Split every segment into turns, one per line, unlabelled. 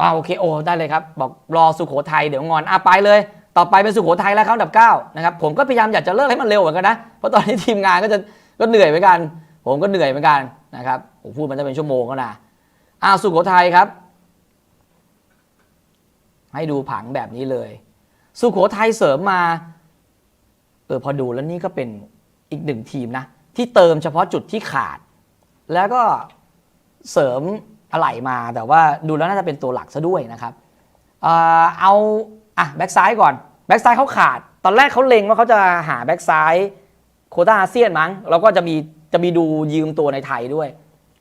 อ่าโอเคโอ้ได้เลยครับ บอกรอสุโขทัยเดี๋ยวงอนอะไปเลย ต่อไปเป็นสุโขทัยแล้วครับอันดับเก้านะครับผมก็พยายามอยากจะเลิกให้มันเร็วเหมือนกันนะเพราะตอนนี้ทีมงานก็จะก็เหนื่อยเหมือนกัน ผมก็เหนื่อยเหมือนกันนะครับผมพูดมันจะเป็นชั่วโมงก็นะอ่าสุโขทัยครับ ให้ดูผังแบบนี้เลย สุโขทัยเสริมมาเออพอดูแล้วนี่ก็เป็นอีกหนึ่งทีมนะ ที่เติมเฉพาะจุดที่ขาด แล้วก็เสริม อะไหล่มา แต่ว่าดูแล้วน่าจะเป็นตัวหลักซะด้วยนะครับเอาอะแบ็กซ้ายก่อนแบ็กซ้ายเขาขาด ตอนแรกเขาเล็งว่าเขาจะหาแบ็กซ้ายโคต้าอาเซียนมั้งแล้วก็จะมีจะมีดูยืมตัวในไทยด้วย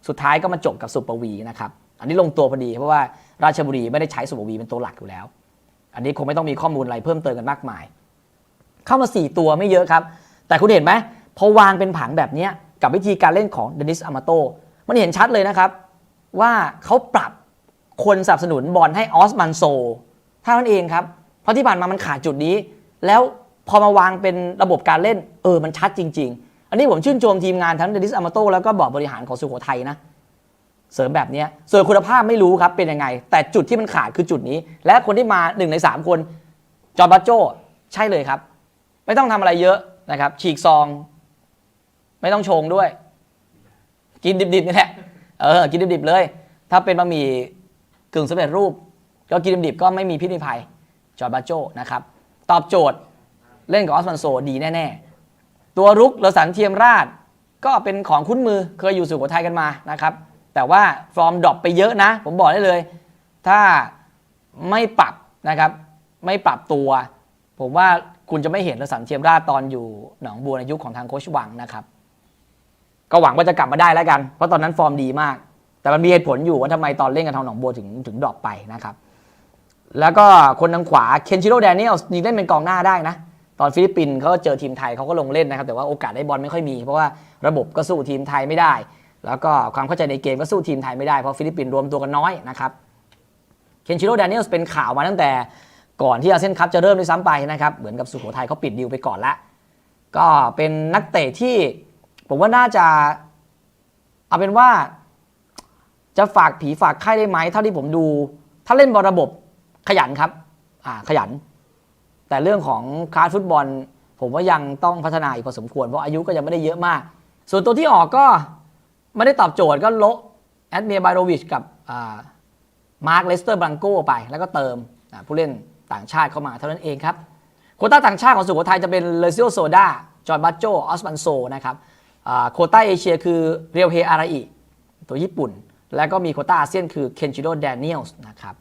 สุดท้ายก็มาจบกับสุปวีนะครับอันนี้ลงตัวพอดีเพราะว่าราชบุรีไม่ได้ใช้สุปวีเป็นตัวหลักอยู่แล้ว อันนี้คงไม่ต้องมีข้อมูลอะไรเพิ่มเติมกันมากมาย เข้ามา 4 ตัวไม่เยอะครับ แต่คุณเห็นไหมพอวางเป็นผังแบบนี้กับวิธีการเล่นของเดนิสอามาโตมันเห็นชัดเลยนะครับ ว่าเขาปรับคนสนับสนุนบอลให้ออสมันโซเท่านั้นเองครับ เพราะที่ผ่านมามันขาดจุดนี้ แล้วพอมาวางเป็นระบบการเล่น เออมันชัดจริง ๆ อันนี้ผมชื่นชมทีมงานทั้งเดนิสอามาโตแล้วก็บอร์ดบริหารของสุโขทัยนะ เสริมแบบนี้ส่วนคุณภาพไม่รู้ครับเป็นยังไง แต่จุดที่มันขาดคือจุดนี้ และคนที่มา1ใน3คนจอร์บัตโจใช่เลยครับ ไม่ต้องทำอะไรเยอะนะครับ ฉีกซอง ไม่ต้องชงด้วย กินดิบๆนี่แหละ เออกินดิบๆเลย ถ้าเป็นบะหมี่กึ่งสำเร็จรูป ก็กินดิบๆก็ไม่มีพิษมีภัยจอร์บัตโจนะครับตอบโจทย์เล่นกับออสมันโซดีแน่ ๆ ตัวรุกเลสันเทียมราช ก็เป็นของคุ้นมือเคยอยู่สุโขทัยกันมานะครับ แต่ว่าฟอร์มดรอปไปเยอะนะ ผมบอกได้เลย ถ้าไม่ปรับนะครับ ไม่ปรับตัว ผมว่าคุณจะไม่เห็นเลสันเทียมราชตอนอยู่หนองบัวในยุคของทางโคชวังนะครับ ก็หวังว่าจะกลับมาได้แล้วกัน เพราะตอนนั้นฟอร์มดีมาก แต่มันมีเหตุผลอยู่ว่าทำไมตอนเล่นกับทางหนองบัวถึงถึงดรอปไปนะครับ แล้วก็คนทางขวาเคนชิโร่แดเนียลนี่เล่นเป็นกองหน้าได้นะ ตอนฟิลิปปินส์เขาก็เจอทีมไทยเขาก็ลงเล่นนะครับ แต่ว่าโอกาสได้บอลไม่ค่อยมี เพราะว่าระบบก็สู้ทีมไทยไม่ได้ แล้วก็ความเข้าใจในเกมก็สู้ทีมไทยไม่ได้ เพราะฟิลิปปินส์รวมตัวกันน้อยนะครับเคนชิโร่แดเนียลเป็นข่าวมาตั้งแต่ก่อนที่อาเซียนคัพจะเริ่มด้วยซ้ำไปนะครับ เหมือนกับสุโขทัยเขาปิดดีลไปก่อนละ ก็เป็นนักเตะที่ ผมว่าน่าจะ เอาเป็นว่า จะฝากผีฝากไข้ได้ไหมเท่าที่ผมดู ถ้าเล่นบอลระบบขยันครับ อ่าขยัน แต่เรื่องของคลาสฟุตบอล ผมว่ายังต้องพัฒนาอีกพอสมควรเพราะอายุก็ยังไม่ได้เยอะมาก ส่วนตัวที่ออกก็ไม่ได้ตอบโจทย์ก็โละแอดเมียบาโรวิชกับมาร์คเลสเตอร์บังโกไป แล้วก็เติมผู้เล่นต่างชาติเข้ามาเท่านั้นเองครับโคต้าต่างชาติของสุโขทัยจะเป็นเลซิโอโซดาจอร์บัตโจออสมันโซนะครับ โคต้าเอเชียคือเรียวเฮอาราอิตัวญี่ปุ่น แล้วก็มีโคต้าอาเซียนคือเคนจิโดแดเนียลส์นะครับ